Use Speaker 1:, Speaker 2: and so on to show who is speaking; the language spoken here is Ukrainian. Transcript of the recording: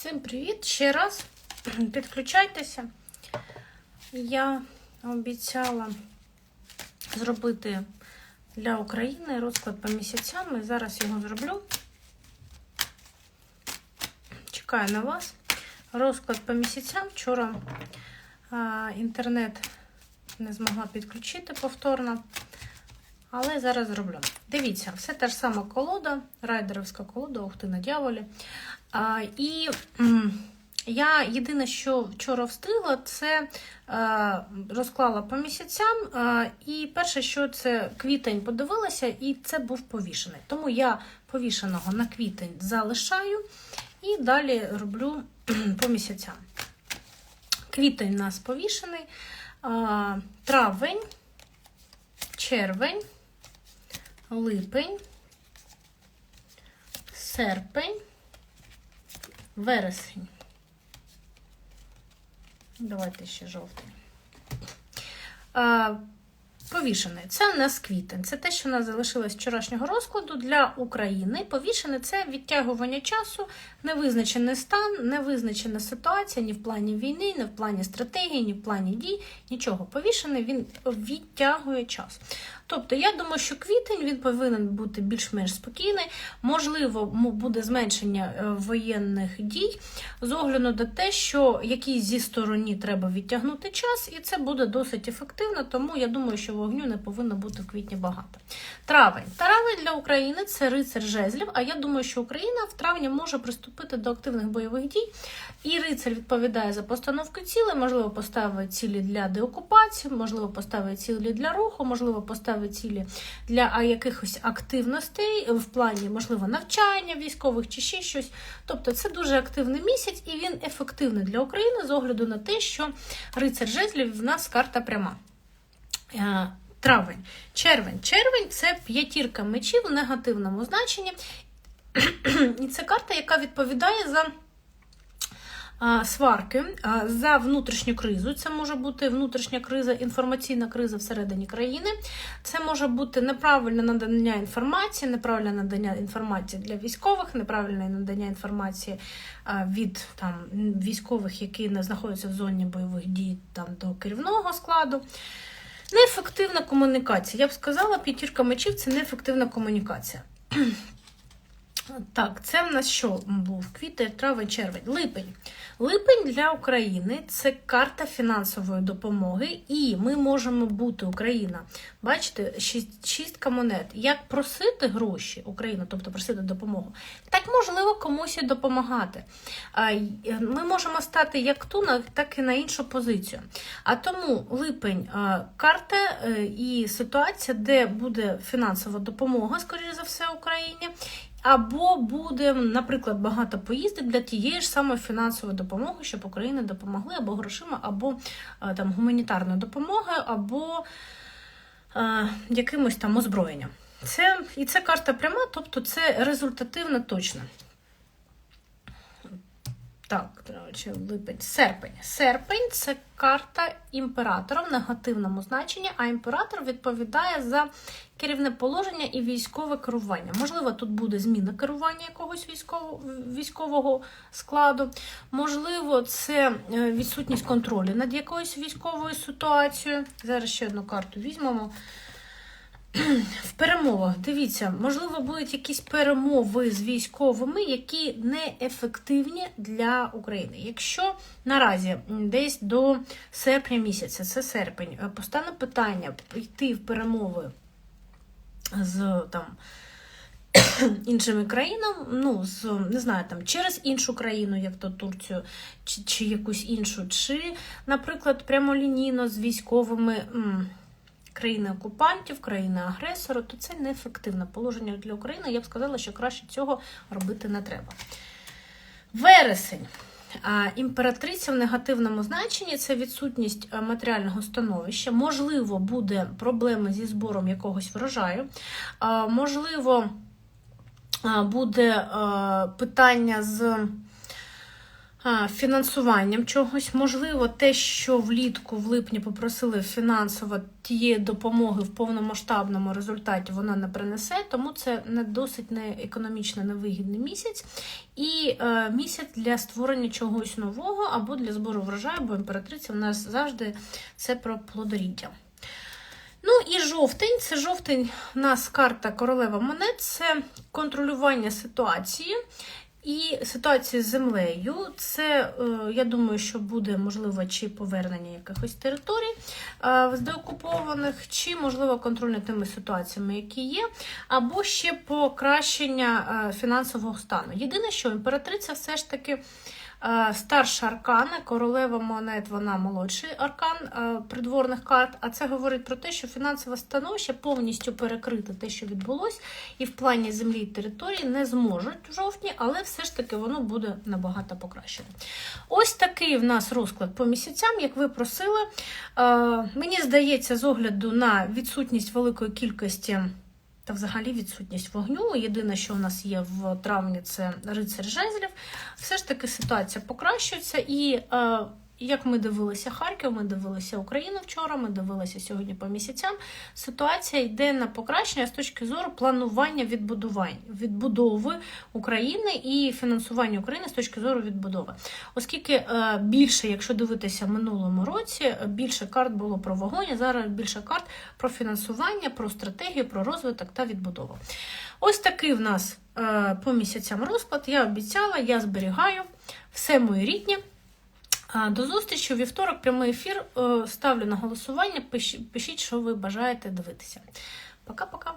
Speaker 1: Всім привіт ще раз. Підключайтеся. Я обіцяла зробити для України розклад по місяцям. І зараз його зроблю. Чекаю на вас. Розклад по місяцям. Вчора інтернет не змогла підключити повторно. Але зараз зроблю. Дивіться, все та ж сама колода, райдеровська колода, ух ти на дьяволі. А, і я єдине, що вчора встигла, це е, розклала по місяцям. Е, і перше, що це квітень подивилася, і це був повішений. Тому я повішеного на квітень залишаю і далі роблю по місяцям. Квітень у нас повішений, е, травень, червень, липень, серпень, вересень. Давайте ще жовтий. Повішений. Це у нас квітень. Це те, що у нас залишилось вчорашнього розкладу для України. Повішений це відтягування часу, невизначений стан, невизначена ситуація ні в плані війни, ні в плані стратегії, ні в плані дій. Нічого. Повішений він відтягує час. Тобто, я думаю, що квітень він повинен бути більш-менш спокійний. Можливо, буде зменшення е, воєнних дій з огляду на те, що якійсь зі стороні треба відтягнути час, і це буде досить ефективно, тому я думаю, що вогню не повинно бути в квітні багато. Травень. Травень для України це рицар жезлів, а я думаю, що Україна в травні може приступити до активних бойових дій. І рицар відповідає за постановку цілей, можливо, поставить цілі для деокупації, можливо, поставить цілі для руху, можливо, поставить цілі для якихось активностей в плані, можливо, навчання військових чи ще щось. Тобто це дуже активний місяць і він ефективний для України з огляду на те, що рицар жезлів в нас карта пряма. Е, Травень, червень. Червень це п'ятірка мечів в негативному значенні. І це карта, яка відповідає за сварки, за внутрішню кризу. Це може бути внутрішня криза, інформаційна криза всередині країни. Це може бути неправильне надання інформації, неправильне надання інформації для військових, неправильне надання інформації від там, військових, які знаходяться в зоні бойових дій там, до керівного складу. Неефективна комунікація. Я б сказала, п'ятірка мечів це неефективна комунікація. Так, це в нас що був? Квітень, травень, червень, липень. Липень для України це карта фінансової допомоги, і ми можемо бути Україна. Бачите, шістка монет. Як просити гроші Україна, тобто просити допомогу, так можливо комусь і допомагати. Ми можемо стати як ту, так і на іншу позицію. А тому липень карта е, і ситуація, де буде фінансова допомога, скоріш за все, Україні. Або буде, наприклад, багато поїздок для тієї ж самої фінансової допомоги, щоб Україні допомогли, або грошима, або е, там гуманітарною допомогою, або е, якимось там озброєнням. Це, І це карта пряма, тобто це результативно точно. Так, чи липень, серпень. Серпень це карта імператора в негативному значенні, а імператор відповідає за керівне положення і військове керування. Можливо, тут буде зміна керування якогось військового, військового складу. Можливо, це е, відсутність контролю над якоюсь військовою ситуацією. Зараз ще одну карту візьмемо. В перемовах, дивіться, можливо, будуть якісь перемови з військовими, які не ефективні для України. Якщо наразі десь до серпня місяця, це серпень, е, постане питання йти в перемови з там. Іншими країнами, ну, з, не знаю, там, через іншу країну, як то Турцію, чи чи якусь іншу, чи, наприклад, прямолінійно з військовими країни-окупантів, країни-агресора, то це неефективне положення для України. Я б сказала, що краще цього робити не треба. Вересень. Імператриця в негативному значенні це відсутність матеріального становища. Можливо, буде проблеми зі збором якогось врожаю. Можливо, буде питання з фінансуванням чогось. Можливо, те, що влітку, в липні попросили фінансово тієї допомоги в повномасштабному результаті вона не принесе, тому це не досить не економічно невигідний місяць. І е, місяць для створення чогось нового або для збору врожаю, бо імператриця в нас завжди це про плодоріддя. Ну і жовтень. Це жовтень у нас карта королева монет, це контролювання ситуації. І ситуація з землею, це е, я думаю, що буде можливо чи повернення якихось територій е, з деокупованих, чи можливо контроль над тими ситуаціями, які є, або ще покращення е, фінансового стану. Єдине, що імператриця все ж таки. Е, Старша аркана, королева монет, вона молодший аркан е, придворних карт. А це говорить про те, що фінансове становище повністю перекрите те, що відбулось, і в плані землі і території не зможуть в жовтні, але все ж таки воно буде набагато покращене. Ось такий в нас розклад по місяцям, як ви просили. Е, Мені здається, з огляду на відсутність великої кількості. Та взагалі відсутність вогню. Єдине, що у нас є в травні, це рицар жезлів. Все ж таки ситуація покращується. І е, як ми дивилися Харків, ми дивилися Україну вчора, ми дивилися сьогодні по місяцям. Ситуація йде на покращення з точки зору планування відбудування відбудови України і фінансування України з точки зору відбудови. Оскільки е, більше, якщо дивитися минулому році, більше карт було про вогонь, зараз більше карт про фінансування, про стратегію, про розвиток та відбудову. Ось такий в нас е, по місяцям розклад. Я обіцяла, я зберігаю все мої рідні. До зустрічі у вівторок, прямий ефір. Е, Ставлю на голосування. Пишіть, що ви бажаєте дивитися. Пока-пока.